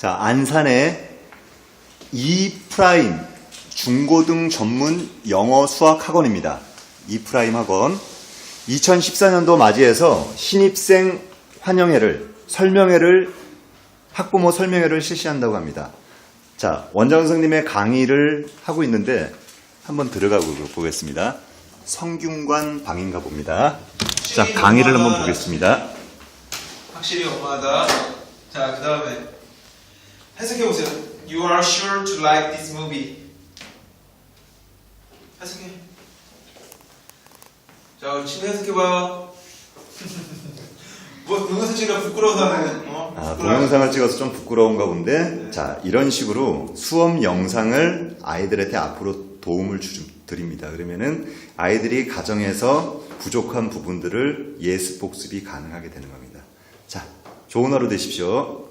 자, 안산의 이프라임 중고등 전문 영어 수학 학원입니다. 이프라임 학원. 2014년도 맞이해서 신입생 환영회를, 설명회를, 학부모 설명회를 실시한다고 합니다. 자, 원장 선생님의 강의를 하고 있는데 한번 들어가 보- 보겠습니다. 성균관 방인가 봅니다. 자, 강의를 한번 보겠습니다. 확실히 엄마다. 자, 그 다음에 해석해 보세요. You are sure to like this movie. 해석해. 자, 우리 친구 해석해 봐요. 뭐 동영상 찍으라 부끄러워서 하는. 어? 아. 동영상을 찍어서 좀 부끄러운가 본데, 자, 이런 식으로 수업 영상을 아이들한테 앞으로 도움을 주, 드립니다. 그러면은 아이들이 가정에서 부족한 부분들을 예습 복습이 가능하게 되는 겁니다. 자, 좋은 하루 되십시오.